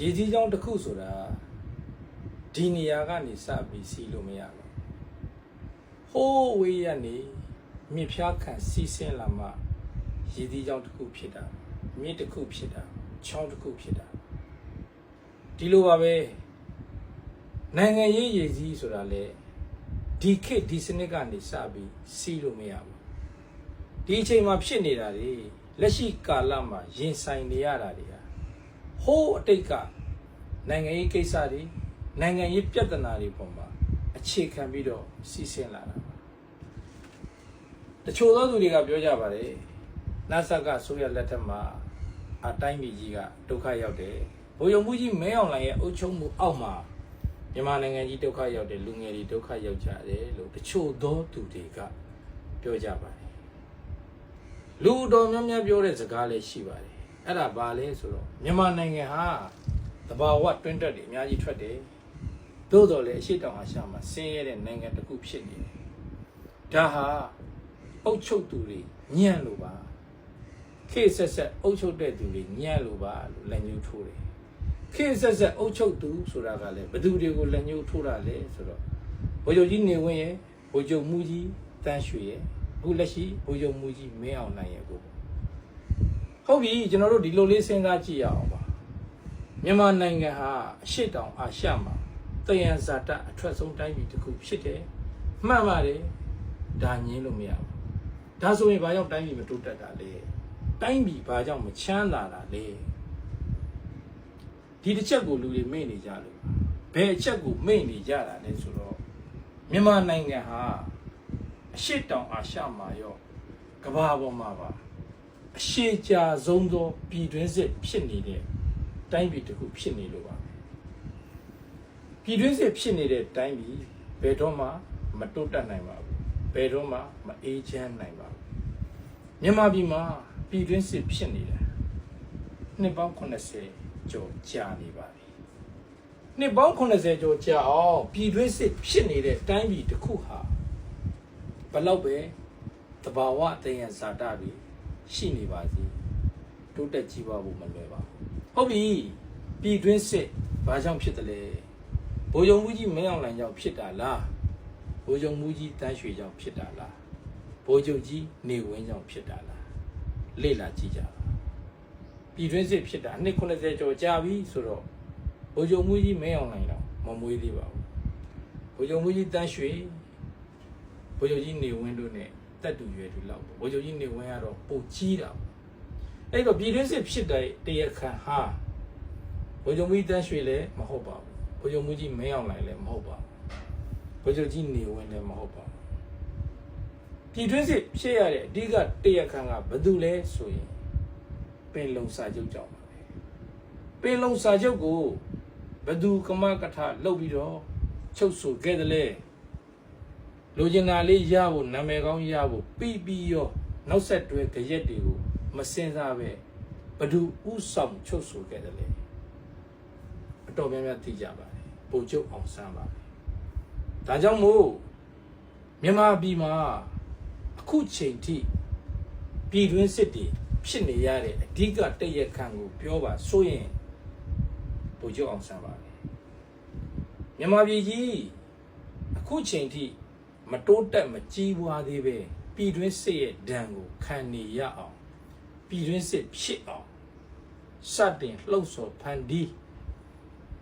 ရေကြီးချောင်းတစ်ခုဆိုတာဒီနေရာကနေစပြီးစီးလို့မရဘူးဟိုးဝေးရနေမြစ်ဖျားခံစီးဆင်းလာမှရေကြီးချောင်းတစ်ခုဖြစ်တာမြစ်တစ်ခုဖြစ်တာချောင်းတစ်ခုဖြစ်တာဒီလိုပါပဲနိုင်ငံရေးရည်ကြီးဆိုတာလေဒီခေတ်ဒီစနစ်ကနေစပြီးစီးလို့မရဘူးဒီအချိန်မှာဖြစ်နေတာတွေလက်ရှိကာလမှာရင်ဆိုင်နေရတာတွေဟာ ဟိုးအတိတ်ကနိုင်ငံရေးကိစ္စတွေနိုင်ငံရေးပြဿနာတွေပုံမှာအခြေခံပြီးတော့စီစဉ်လာတာပါတချို့သောသူတွေကပြောကြပါတယ်နတ်ဆက်ကဆိုရလက်ထက်မှာအတိုင်းပြည်ကြီးကဒုက္ခရောက်တယ်ဘိုးယုံမှုကြီးမဲအောင်လိုင်ရဲ့အုပ်ချုပ်မှုအောက်မှာမြန်မာနိုင်ငံကြီးဒုက္ခရောက်တယ်လူငယ်တွေဒုက္ခရောက်ကြတယ်လို့တချို့သောသူတွေကပြောကြပါတယ်လူတော်များများပြောတဲ့စကားလည်းရှိပါတယ် အဲ့ဒါဘာလဲဆိုတော့မြန်မာနိုင်ငံဟာတဘာဝတွင်းတက်တွေအများကြီးထွက်တယ်သို့တော်လည်းအရှိတောင်အာရှမှာဆင်းရဲတဲ့နိုင်ငံတစ်ခုဖြစ်နေတယ်ဒါဟာအုပ်ချုပ်သူတွေညံ့လို့ပါခေတ်ဆက်ဆက်အုပ်ချုပ်တဲ့သူတွေညံ့လို့ပါလို့လက်ညှိုးထိုးတယ်ခေတ်ဆက်ဆက်အုပ်ချုပ်သူဆိုတာကလည်းဘယ်သူတွေကိုလက်ညှိုးထိုးတာလဲဆိုတော့ဘိုလ်ချုပ်ကြီးနေဝင်းရဲ့ဘိုလ်ချုပ်မူကြီးတန်းရွှေရဲ့အခုလက်ရှိဘိုလ်ချုပ်မူကြီးမင်းအောင်နိုင်ရဲ့ကို ဟုတ်ပြီကျွန်တော်တို့ဒီလိုလေးစဉ်းစားကြည့်ရအောင်ပါမြန်မာနိုင်ငံဟာအရှိတောင်အာရှမှာတယံဇာတအထွက်ဆုံးတိုင်းပြည်တစ်ခုဖြစ်တယ်မှန်ပါတယ်ဒါငင်းလို့မရဘူးဒါဆိုရင်ဘာကြောင့်တိုင်းပြည်မတိုးတက်တာလဲတိုင်းပြည်ဘာကြောင့်မချမ်းသာတာလဲဒီတစ်ချက်ကိုလူတွေမေ့နေကြလို့ဘယ်အချက်ကိုမေ့နေကြတာလဲဆိုတော့မြန်မာနိုင်ငံဟာအရှိတောင်အာရှမှာရောကမ္ဘာပေါ်မှာပါ အရှိကြာဆုံးသောပြည်တွင်းစစ်ဖြစ်နေတဲ့တိုင်းပြည်တစ်ခုဖြစ်နေလို့ပါပဲပြည်တွင်းစစ်ဖြစ်နေတဲ့တိုင်းပြည်ဘယ်တော့မှမတိုးတက်နိုင်ပါဘူးဘယ်တော့မှမအေးချမ်းနိုင်ပါဘူးမြန်မာပြည်မှာပြည်တွင်းစစ်ဖြစ်နေတာနှစ်ပေါင်း80ကျော်ကြာနေပါပြီနှစ်ပေါင်း80ကျော်ကြာအောင်ပြည်တွင်းစစ်ဖြစ်နေတဲ့တိုင်းပြည်တစ်ခုဟာဘယ်လောက်ပဲတဘာဝအတယံဇာတာတွေ ရှိနေပါစေတိုးတက်ကြီးပွားဖို့မလွယ်ပါဘူးဟုတ်ပြီပြည်တွင်းစစ်ဘာကြောင့်ဖြစ်တယ်လဲဘိုးယုံမှုကြီးမင်းအောင်လှိုင်ကြောင့်ဖြစ်တာလားဘိုးယုံမှုကြီးတန်းရွှေကြောင့်ဖြစ်တာလားဘိုးချုပ်ကြီးနေဝင်းကြောင့်ဖြစ်တာလားလေ့လာကြည့်ကြပါပြည်တွင်းစစ်ဖြစ်တာနှစ်90ကျော်ကြာပြီဆိုတော့ဘိုးချုပ်မှုကြီးမင်းအောင်လှိုင်တော့မမွေးသေးပါဘူးဘိုးချုပ်မှုကြီးတန်းရွှေဘိုးချုပ်ကြီးနေဝင်းတို့ ਨੇ တက်တူရွယ်တူလောက်ပေါ့ဘိုးချုပ်ကြီးနေဝင်းကတော့ပိုကြီးတာပေါ့အဲ့တော့ပြည်တွင်းစစ်ဖြစ်တဲ့တရားခံဟာဘိုးချုပ်မူကြီးတန်းရွှေလည်းမဟုတ်ပါဘူးဘိုးချုပ်မူကြီးမင်းအောင်လှိုင်လည်းမဟုတ်ပါဘူးဘိုးချုပ်ကြီးနေဝင်းလည်းမဟုတ်ပါဘူးပြည်တွင်းစစ်ဖြစ်ရတဲ့အဓိကတရားခံကဘယ်သူလဲဆိုရင်ပင်လုံစာချုပ်ကြောင့်ပါပဲပင်လုံစာချုပ်ကိုဘယ်သူကမကထလုပ်ပြီးတော့ချုပ်ဆိုခဲ့တယ်လဲ လိုချင်တာလေးရဖို့နာမည်ကောင်းရဖို့ပြီးပြီးရောနောက်ဆက်တွဲကြရက်တွေကိုမစင်စားပဲဘဒုဥဆောင်ချုပ်ဆိုခဲ့တယ်လေအတော်များများသိကြပါတယ်ပုံချုပ်အောင်ဆန်းပါတယ်ဒါကြောင့်မို့မြန်မာပြည်မှာအခုချိန်ထိပြည်တွင်းစစ်တွေဖြစ်နေရတဲ့အဓိကတည့်ရခံကိုပြောပါဆိုရင်ပုံချုပ်အောင်ဆန်းပါတယ်မြန်မာပြည်ကြီးအခုချိန်ထိ မတိုးတက်မကြီးပွားသေးပဲပြည်တွင်းစစ်ရဲ့ဒဏ်ကိုခံနေရအောင်ပြည်တွင်းစစ်ဖြစ်အောင်စတင်လှုပ်ဆော်ဖန်တီး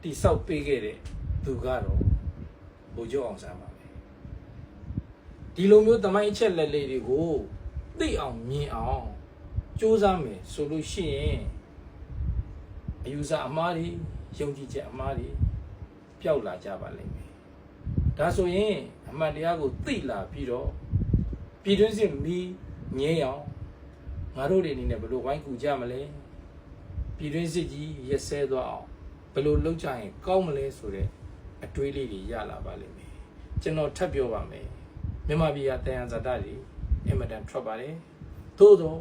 တိဆောက်ပေးခဲ့တဲ့သူကတော့ဘိုလ်ချုပ်အောင်ဆန်းပါပဲဒီလိုမျိုးတမိုင်းအချက်လက်လေးတွေကိုသိအောင်မြင်အောင်စူးစမ်းမယ်ဆိုလို့ရှိရင်အယူဆအမှားတွေယုံကြည်ချက်အမှားတွေပျောက်လာကြပါလိမ့်မယ်ဒါဆိုရင် အမှန်တရားကိုသိလာပြီးတော့ပြည်တွင်းစစ်မီးငြိမ်းအောင်ငါတို့တွေအနေနဲ့ဘယ်လိုဝိုင်းကူကြမလဲပြည်တွင်းစစ်ကြီးရက်စဲသွားအောင်ဘယ်လိုလုပ်ကြရင်ကောင်းမလဲဆိုတဲ့အတွေးလေးတွေရလာပါလိမ့်မယ်ကျွန်တော်ထပ်ပြောပါမယ်မြန်မာပြည်ကတယံဇာတတွေအင်မတန်ထွက်ပါတယ်သို့တော့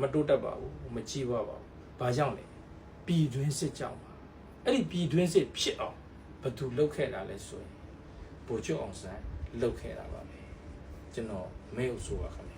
မတိုးတက်ပါဘူးမကြည့်ပါပါဘူးဘာကြောင့်လဲပြည်တွင်းစစ်ကြောင့်ပါအဲ့ဒီပြည်တွင်းစစ်ဖြစ်အောင်ဘယ်သူလုပ်ခဲ့တာလဲဆိုရင်ဗိုလ်ချုပ်အောင်ဆန်း လုတ်ခဲ့တာပါပဲကျွန်တော်မဲဥဆိုပါခင်ဗျ